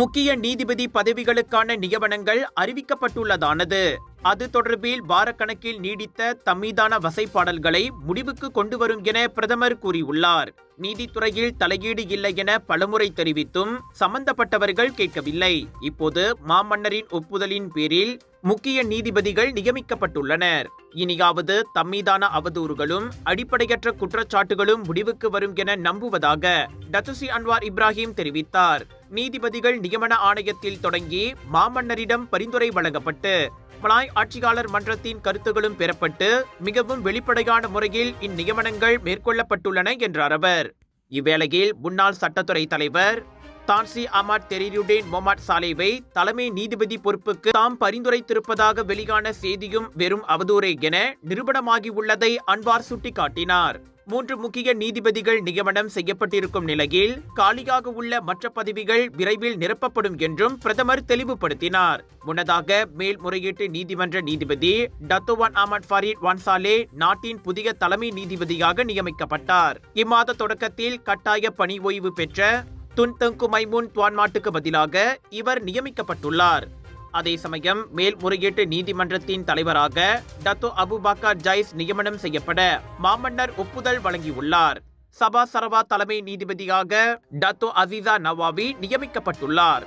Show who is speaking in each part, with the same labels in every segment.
Speaker 1: முக்கிய நீதிபதி பதவிகளுக்கான நியமனங்கள் அறிவிக்கப்பட்டுள்ளதானது. அது தொடர்பில் வாரக்கணக்கில் நீடித்த தம்மீதான வசைப்பாடல்களை முடிவுக்கு கொண்டு வரும் என பிரதமர் கூறியுள்ளார். நீதித்துறையில் தலையீடு இல்லை என பலமுறை தெரிவித்தும் சம்பந்தப்பட்டவர்கள் கேட்கவில்லை. இப்போது மாமன்னரின் ஒப்புதலின் பேரில் முக்கிய நீதிபதிகள் நியமிக்கப்பட்டுள்ளனர். இனியாவது தம்மீதான அவதூறுகளும் அடிப்படையற்ற குற்றச்சாட்டுகளும் முடிவுக்கு வரும் என நம்புவதாக டத்துசி அன்வார் இப்ராஹிம் தெரிவித்தார். நீதிபதிகள் நியமன ஆணையத்தில் தொடங்கி மாமன்னரிடம் பரிந்துரை வழங்கப்பட்டு மலாய் ஆட்சியாளர் மன்றத்தின் கருத்துகளும் பெறப்பட்டு மிகவும் வெளிப்படையான முறையில் இந்நியமனங்கள் மேற்கொள்ளப்பட்டுள்ளன என்றார் அவர். இவ்வேளையில் முன்னாள் சட்டத்துறை தலைவர் தான்சி அமாட் தெரியுடேன் மொமாட் சாலேவை தலைமை நீதிபதி பொறுப்புக்கு தாம் பரிந்துரைத்திருப்பதாக வெளியான செய்தியும் வெறும் அவதூறே என நிரூபணமாகியுள்ளதை அன்வார் சுட்டிக்காட்டினார். மூன்று முக்கிய நீதிபதிகள் நியமனம் செய்யப்பட்டிருக்கும் நிலையில் காலியாக உள்ள மற்ற பதவிகள் விரைவில் நிரப்பப்படும் என்றும் பிரதமர் தெளிவுபடுத்தினார். முன்னதாக மேல்முறையீட்டு நீதிமன்ற நீதிபதி டத்தோவான் அஹமத் ஃபரீத் வான்சாலே நாட்டின் புதிய தலைமை நீதிபதியாக நியமிக்கப்பட்டார். இம்மாத தொடக்கத்தில் கட்டாய பணி ஓய்வு பெற்ற துன்தங்கு மைமுன் துவான்மாட்டுக்கு பதிலாக இவர் நியமிக்கப்பட்டுள்ளார். அதே சமயம் மேல்முறையீட்டு நீதிமன்றத்தின் தலைவராக டத்தோ அபுபாக்கர் ஜைஸ் நியமனம் செய்யப்பட மாமன்னர் ஒப்புதல் வழங்கியுள்ளார். சபா சரவா தலைமை நீதிபதியாக டத்தோ அசிசா நவாவி நியமிக்கப்பட்டுள்ளார்.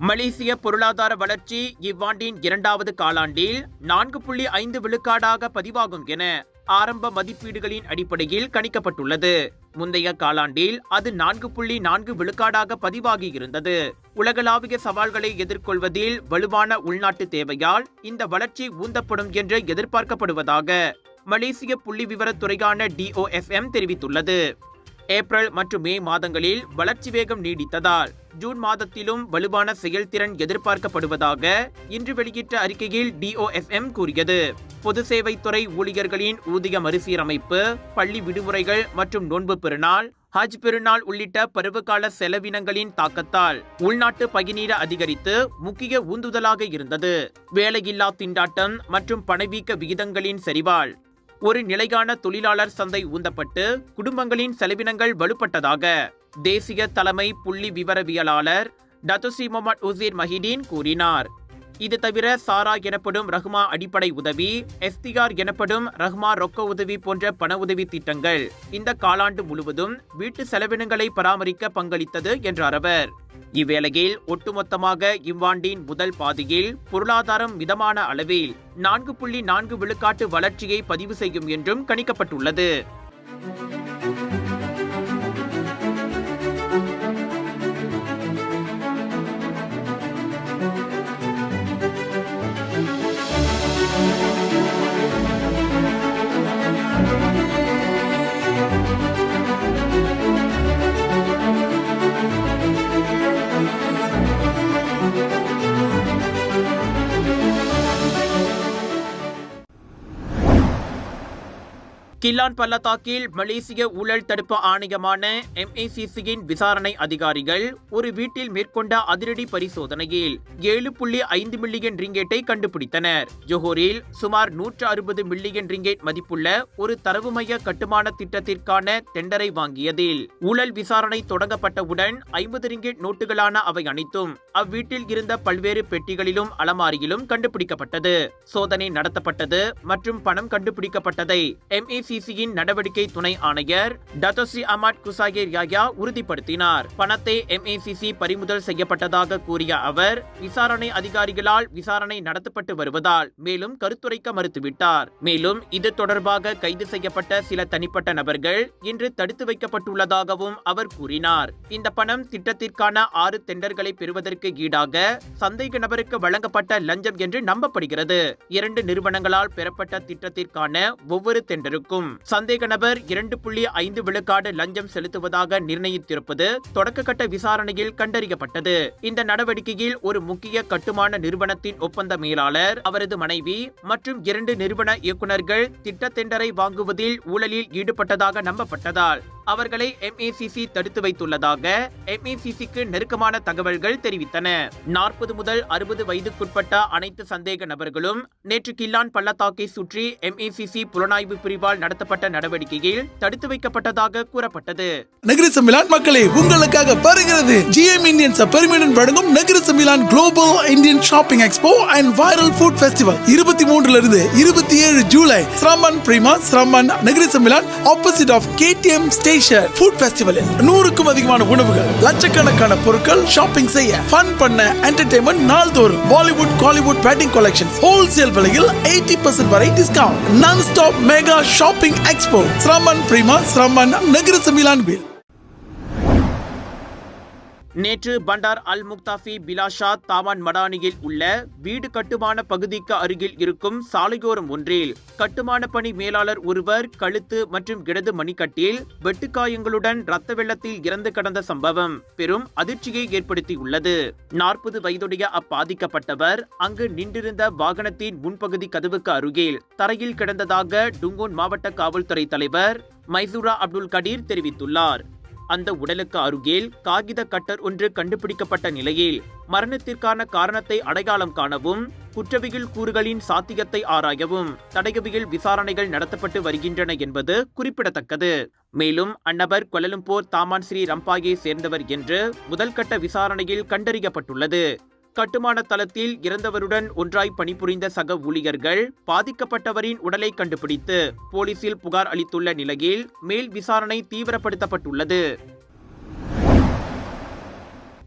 Speaker 1: மலேசிய பொருளாதார வளர்ச்சி இவ்வாண்டின் இரண்டாவது காலாண்டில் நான்கு புள்ளி ஐந்து விழுக்காடாக பதிவாகும் என ஆரம்ப மதிப்பீடுகளின் அடிப்படையில் கணிக்கப்பட்டுள்ளது. முந்தைய காலாண்டில் அது நான்கு புள்ளி நான்கு விழுக்காடாக பதிவாகியிருந்தது. உலகளாவிய சவால்களை எதிர்கொள்வதில் வலுவான உள்நாட்டு தேவையால் இந்த வளர்ச்சி ஊந்தப்படும் என்று எதிர்பார்க்கப்படுவதாக மலேசிய புள்ளி விவரத்துறையான டிஓஎஃப்எம் தெரிவித்துள்ளது. ஏப்ரல் மற்றும் மே மாதங்களில் வளர்ச்சி வேகம் நீடித்ததால் ஜூன் மாதத்திலும் வலுவான செயல்திறன் எதிர்பார்க்கப்படுவதாக இன்று வெளியிட்ட அறிக்கையில் டிஓஎஃப்எம் கூறியது. பொது சேவைத்துறை ஊழியர்களின் ஊதிய மறுசீரமைப்பு பள்ளி விடுமுறைகள் மற்றும் நோன்பு பெருநாள் ஹஜ் பெருநாள் உள்ளிட்ட பருவகால செலவினங்களின் தாக்கத்தால் உள்நாட்டு பயனீடு அதிகரித்து முக்கிய ஊந்துதலாக இருந்தது. வேலையில்லா திண்டாட்டம் மற்றும் பணவீக்க விகிதங்களின் சரிவால் ஒரு நிலையான தொழிலாளர் சந்தை ஊந்தப்பட்டு குடும்பங்களின் செலவினங்கள் வலுப்பட்டதாக தேசிய தலைமை புள்ளி விவரவியலாளர் டத்துசி முகமது உசீர் மஹிதீன் கூறினார். இது தவிர சாரா எனப்படும் ரஹ்மா அடிப்படை உதவி எஸ்திகார் எனப்படும் ரஹ்மா ரொக்க உதவி போன்ற பண உதவி திட்டங்கள். இந்த காலாண்டு முழுவதும் வீட்டு செலவினங்களை பராமரிக்க பங்களித்தது என்றார் அவர். இவ்வேளையில் ஒட்டுமொத்தமாக இவ்வாண்டின் முதல் பாதியில் பொருளாதாரம் மிதமான அளவில் நான்கு புள்ளி நான்கு விழுக்காட்டு வளர்ச்சியை பதிவு செய்யும் என்றும் கணிக்கப்பட்டுள்ளது. கில்லான் பள்ளத்தாக்கில் மலேசிய ஊழல் தடுப்பு ஆணையமான எம்ஏசிசியின் விசாரணை அதிகாரிகள் ஒரு வீட்டில் மேற்கொண்ட அதிரடி பரிசோதனையில் ஏழு புள்ளி ஐந்து மில்லியன் ரிங்கேட்டை கண்டுபிடித்தனர். ஜோஹோரில் சுமார் நூற்று அறுபது மில்லியன் ரிங்கேட் மதிப்புள்ள ஒரு தரவு மைய கட்டுமான திட்டத்திற்கான டெண்டரை வாங்கியதில் ஊழல் விசாரணை தொடங்கப்பட்டவுடன் ஐம்பது ரிங்கேட் நோட்டுகளான அவை அனைத்தும் அவ்வீட்டில் இருந்த பல்வேறு பெட்டிகளிலும் அலமாரியிலும் கண்டுபிடிக்கப்பட்டது. சோதனை நடத்தப்பட்டது மற்றும் பணம் கண்டுபிடிக்கப்பட்டதை எம்ஏசி ஐசிசியின் நடவடிக்கை துணை ஆணையர் டத்தோஸ்ரீ அமாட் குசாகேர் யாயா உறுதிப்படுத்தினார். பணத்தை எம்ஏசிசி பறிமுதல் செய்யப்பட்டதாக கூறிய அவர் விசாரணை அதிகாரிகளால் விசாரணை நடத்தப்பட்டு வருவதால் மேலும் கருத்துரைக்க மறுத்துவிட்டார். மேலும் இது தொடர்பாக கைது செய்யப்பட்ட சில தனிப்பட்ட நபர்கள் இன்று தடுத்து வைக்கப்பட்டுள்ளதாகவும் அவர் கூறினார். இந்த பணம் திட்டத்திற்கான ஆறு டெண்டர்களை பெறுவதற்கு ஈடாக சந்தேக நபருக்கு வழங்கப்பட்ட லஞ்சம் என்று நம்பப்படுகிறது. இரண்டு நிறுவனங்களால் பெறப்பட்ட திட்டத்திற்கான ஒவ்வொரு டெண்டருக்கும் சந்தேக நபர் இரண்டு புள்ளி ஐந்து விழுக்காடு லஞ்சம் செலுத்துவதாக நிர்ணயித்திருப்பது தொடக்க கட்ட விசாரணையில் கண்டறியப்பட்டது. இந்த நடவடிக்கையில் ஒரு முக்கிய கட்டுமான நிறுவனத்தின் ஒப்பந்த மேலாளர் அவரது மனைவி மற்றும் இரண்டு நிறுவன இயக்குநர்கள் திட்டத்தெண்டரை வாங்குவதில் ஊழலில் ஈடுபட்டதாக நம்பப்பட்டதால் அவர்களை எம்ஏசிசி தடுத்து வைத்துள்ளதாக எம்ஏசிசிக்கு நெருக்கமான தகவல்கள் தெரிவித்தன. நாற்பது முதல் அறுபது வயதுக்குட்பட்ட அனைத்து சந்தேக நபர்களும் நேற்று கில்லான் பள்ளத்தாக்கை சுற்றி எம்ஏசிசி புலனாய்வு பிரிவால் நடத்தப்பட்ட நடவடிக்கையில் தடுத்து வைக்கப்பட்டதாக கூறப்பட்டது.
Speaker 2: நகர சமிலான் மக்களை உங்களுக்காக வருகிறது. ஜிஎம் இந்தியன்ஸ் பெருமையுடன் வழங்கும் Negeri Sembilan global Indian shopping expo and viral food festival இருபத்தி மூன்றுல இருந்து இருபத்தி ஏழு July Seremban Prima Seremban Negeri Sembilan opposite of KTM station food ஃபெஸ்டிவலில் நூறுக்கும் அதிகமான உணவுகள் லட்சக்கணக்கான பொருட்கள் ஷாப்பிங் செய்ய ஃபன் பண்ண என்டர்டைன்மெண்ட் நாள்தோறும் Bollywood Kollywood batik collection wholesale விலையில் எயிட்டி பர்சன்ட் வரை discount non stop mega shopping expo Seremban Prima Seremban Negeri Sembilan will
Speaker 1: நேற்று பண்டார் அல் முக்தாஃபி பிலாஷா தாமான் மடானியில் உள்ள வீடு கட்டுமான பகுதிக்கு அருகில் இருக்கும் சாலையோரம் ஒன்றில் கட்டுமான பணி மேலாளர் ஒருவர் கழுத்து மற்றும் இடது மணிக்கட்டில் வெட்டுக்காயங்களுடன் ரத்த வெள்ளத்தில் இறந்து கடந்த சம்பவம் பெரும் அதிர்ச்சியை ஏற்படுத்தியுள்ளது. நாற்பது வயதுடைய அப்பாதிக்கப்பட்டவர் அங்கு நின்றிருந்த வாகனத்தின் முன்பகுதி கதவுக்கு அருகில் தரையில் கிடந்ததாக டுங்கோன் மாவட்ட காவல்துறை தலைவர் மைசூரா அப்துல் கடீர் தெரிவித்துள்ளார். அந்த உடலுக்கு அருகில் காகித கட்டர் ஒன்று கண்டுபிடிக்கப்பட்ட நிலையில் மரணத்திற்கான காரணத்தை அடையாளம் காணவும் குற்றவியல் கூறுகளின் சாத்தியத்தை ஆராயவும் தடயவியல் விசாரணைகள் நடத்தப்பட்டு வருகின்றன என்பது குறிப்பிடத்தக்கது. மேலும் அந்நபர் கொலலும்போர் தாமான் ஸ்ரீ ரம்பாயை சேர்ந்தவர் என்று முதல்கட்ட விசாரணையில் கண்டறியப்பட்டுள்ளது. கட்டுமான தளத்தில் இறந்தவருடன் ஒன்றாய் பணிபுரிந்த சக ஊழியர்கள் பாதிக்கப்பட்டவரின் உடலை கண்டுபிடித்து போலீசில் புகார் அளித்துள்ள நிலையில் மேல் விசாரணை தீவிரப்படுத்தப்பட்டுள்ளது.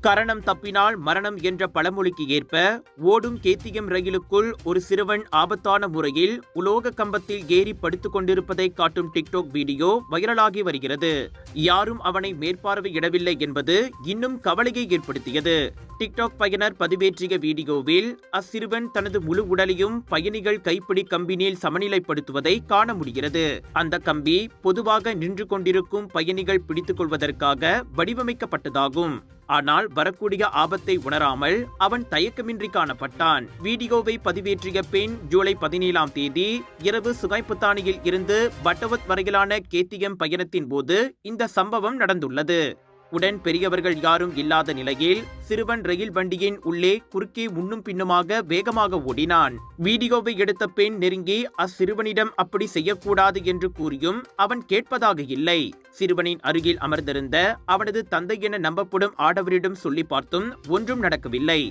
Speaker 1: கரணம் தப்பினால் மரணம் என்ற பழமொழிக்கு ஏற்ப ஓடும் கேத்தியம் ரயிலுக்குள் ஒரு சிறுவன் ஆபத்தான முறையில் உலோக கம்பத்தில் ஏறி படுத்துக் கொண்டிருப்பதை காட்டும் டிக்டாக் வீடியோ வைரலாகி வருகிறது. யாரும் அவனை மேற்பார்வையிடவில்லை என்பது இன்னும் கவலையை ஏற்படுத்தியது. டிக்டாக் பயனர் பதிவேற்றிய வீடியோவில் அச்சிறுவன் தனது முழு உடலையும் பயணிகள் கைப்பிடி கம்பினில் சமநிலைப்படுத்துவதை காண முடிகிறது. அந்த கம்பி பொதுவாக நின்று கொண்டிருக்கும் பயணிகள் பிடித்துக் கொள்வதற்காக வடிவமைக்கப்பட்டதாகும். ஆனால் வரக்கூடிய ஆபத்தை உணராமல் அவன் தயக்கமின்றி காணப்பட்டான். வீடியோவை பதிவேற்றிய பெண் ஜூலை பதினேழாம் தேதி இரவு சுகைப்புத்தானியில் இருந்து பட்டவத் வரையிலான கேத்தியம் பயணத்தின் போது இந்த சம்பவம் நடந்துள்ளது. உடன் பெரியவர்கள் யாரும் இல்லாத நிலையில் சிறுவன் ரயில் வண்டியின் உள்ளே குறுக்கே முன்னும் பின்னுமாக வேகமாக ஓடினான். வீடியோவை எடுத்த பெண் நெருங்கி அச்சிறுவனிடம் அப்படி செய்யக்கூடாது என்று கூறியும் அவன் கேட்பதாக இல்லை. சிறுவனின் அருகில் அமர்ந்திருந்த அவனது தந்தை என நம்பப்படும் ஆடவரிடம் சொல்லி பார்த்தும் ஒன்றும் நடக்கவில்லை.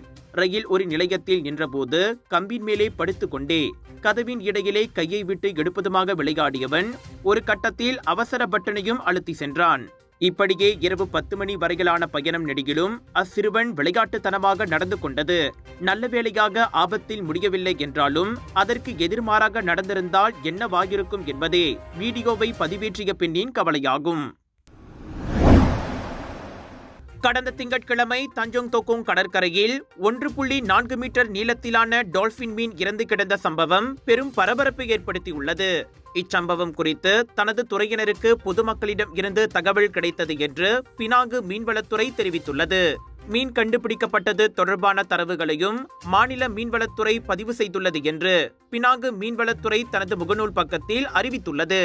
Speaker 1: ரயில் ஒரு நிலையத்தில் நின்றபோது கம்பின் மேலே படுத்துக்கொண்டே கதவின் இடையிலே கையை விட்டு எடுப்பதுமாக விளையாடியவன் ஒரு கட்டத்தில் அவசர பட்டனையும் அழுத்தி சென்றான். இப்படியே இரவு பத்து மணி வரையிலான பயணம் நெடுகிலும் அச்சிறுவன் விளையாட்டுத்தனமாக நடந்து கொண்டது. நல்ல வேளையாக ஆபத்தில் முடியவில்லை என்றாலும் அதற்கு எதிர்மாறாக நடந்திருந்தால் என்னவாயிருக்கும் என்பதே வீடியோவை பதிவேற்றிய பின்னின் கவலையாகும். கடந்த திங்கட்கிழமை தஞ்சோங் தோக்கோங் கடற்கரையில் ஒன்று புள்ளி நான்கு மீட்டர் நீளத்திலான டால்பின் மீன் இறந்து கிடந்த சம்பவம் பெரும் பரபரப்பை ஏற்படுத்தியுள்ளது. இச்சம்பவம் குறித்து தனது துறையினருக்கு பொதுமக்களிடம் இருந்து தகவல் கிடைத்தது என்று பினாங்கு மீன்வளத்துறை தெரிவித்துள்ளது. மீன் கண்டுபிடிக்கப்பட்டது தொடர்பான தரவுகளையும் மாநில மீன்வளத்துறை பதிவு செய்துள்ளது என்று பினாங்கு மீன்வளத்துறை தனது முகநூல் பக்கத்தில் அறிவித்துள்ளது.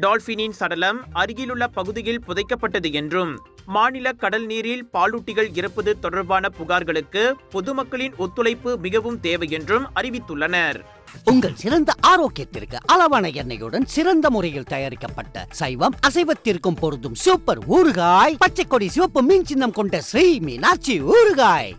Speaker 1: டால்பினின் சடலம் அருகிலுள்ள பகுதியில் புதைக்கப்பட்டது என்றும் மாநில கடல் நீரில் பாலூட்டிகள் இறப்பது தொடர்பான புகார்களுக்கு பொதுமக்களின் ஒத்துழைப்பு மிகவும் தேவை என்றும் அறிவித்துள்ளனர்.
Speaker 3: உங்கள் சிறந்த ஆரோக்கியத்திற்கு அளவான எண்ணெயுடன் சிறந்த முறையில் தயாரிக்கப்பட்ட சைவம் அசைவத்திற்கும் பொருந்தும் சூப்பர் ஊறுகாய் பச்சை கொடி சிவப்பு மீன் சின்னம் கொண்ட ஸ்ரீ மீனாட்சி ஊறுகாய்.